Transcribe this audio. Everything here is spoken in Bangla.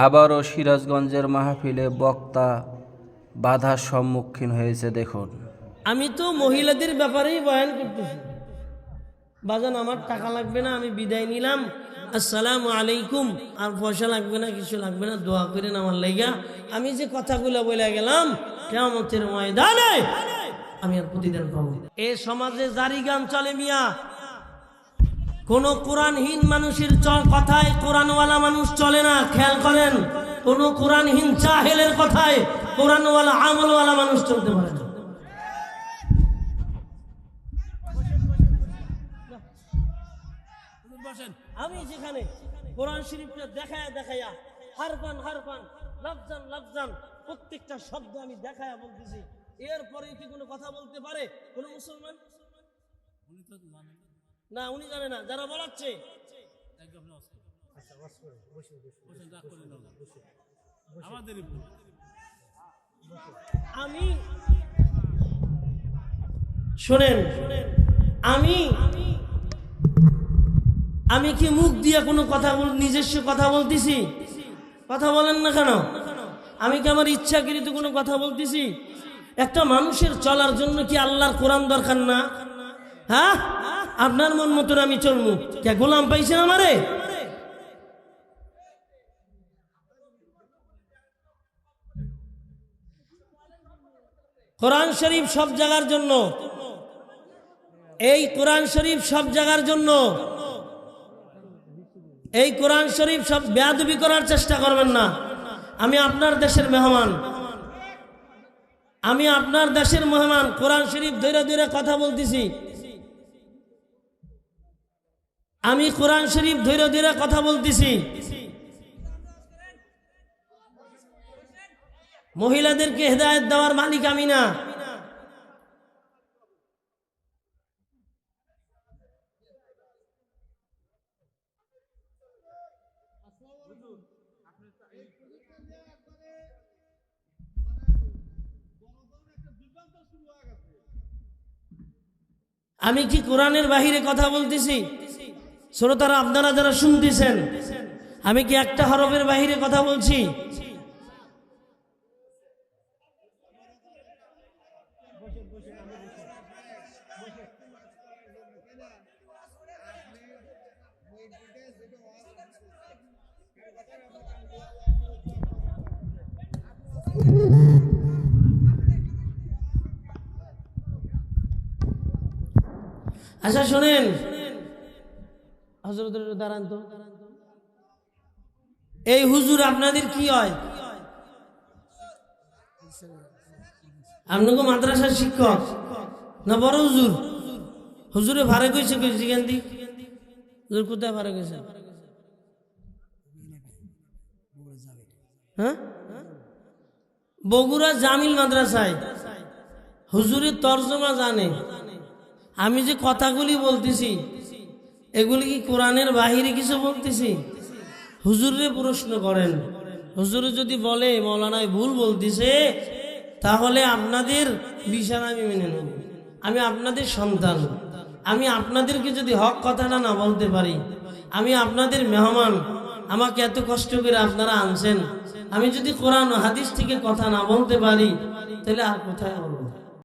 আবারও সিরাজগঞ্জের মাহফিলে বক্তা বাধার সম্মুখীন হয়েছে, দেখুন। আমি তো মহিলাদের ব্যাপারেই বয়ান করতেছি। বাজান, আমার টাকা লাগবে না, আমি বিদায় নিলাম। আসসালামু আলাইকুম। আর পয়সা লাগবে না, কিছু লাগবে না, দোয়া করেন আমার লাইগা। আমি যে কথাগুলো বলে গেলাম কেমতের ময়দানে আমি আর প্রতিদিন পাবো এ সমাজে জারি গান চলে মিয়া। কোন কোরআনহীন মানুষের কথায় কোরআনওয়ালা মানুষ চলে না খেয়াল করেন। কোন কোরআনহীন চাহেলের কথায় কোরআনওয়ালা আমলওয়ালা মানুষ চলতে পারে না। আমি যেখানে কোরআন শরীফটা দেখায় দেখায়া হারফান হারফান লফজান লফজান প্রত্যেকটা শব্দ আমি দেখায় বলতেছি। এরপরে কি কোনো কথা বলতে পারে কোনো মুসলমান? না উনি জানে না যারা বলাচ্ছে। আমি শোনেন আমি আমি কি মুখ দিয়ে কোনো কথা বল নিজস্ব কথা বলতেছি? কথা বলেন না কেন? আমি কি আমার ইচ্ছাকৃত কোনো কথা বলতেছি? একটা মানুষের চলার জন্য কি আল্লাহর কোরআন দরকার না? হ্যাঁ? আপনার মন মতন আমি চলবো। কে গোলাম পাইছেন আমারে? কোরআন শরীফ সব জায়গার জন্য। এই কোরআন শরীফ সব জায়গার জন্য। এই কোরআন শরীফ সব বেয়াদবি করার চেষ্টা করবেন না। আমি আপনার দেশের মেহমান। আমি আপনার দেশের মেহমান। কোরআন শরীফ ধরে ধরে কথা বলতেছি। আমি কোরআন শরীফ ধরে ধরে কথা বলতেছি। মহিলাদেরকে হেদায়ত দেওয়ার মালিক আমি না। আমি কি কোরআনের বাহিরে কথা বলতেছি? শ্রোতারা আপনারা যারা শুনতেছেন আমি কি একটা হরফের বাহিরে কথা বলছি? আচ্ছা শোনেন। হজরত দাঁড়ান তো। এই হুজুর আপনাদের কি হয়? আপনাকে মাদ্রাসার শিক্ষক না বড় হুজুর? হুজুরে ভাড়া কইছে হুজুর কোথায় ভাড়া কইছে? হ্যাঁ? বগুড়া জামিল মাদ্রাসায়। হুজুরের তর্জমা জানে। আমি যে কথাগুলি বলতেছি এগুলি কি কোরআনের বাহিরে কিছু বলতেছি? হুজুরে প্রশ্ন করেন, হুজুরে যদি বলে, মৌলানায় ভুল বলতেছে, তাহলে আপনাদের বিশাল আমি মেনে নেব। আমি আপনাদের সন্তান। আমি আপনাদেরকে যদি হক কথাটা না বলতে পারি, আমি আপনাদের মেহমান, আমাকে এত কষ্ট করে আপনারা আনছেন। আমি যদি কোরআন হাদিস থেকে কথা না বলতে পারি, তাহলে আর কোথায় বলব?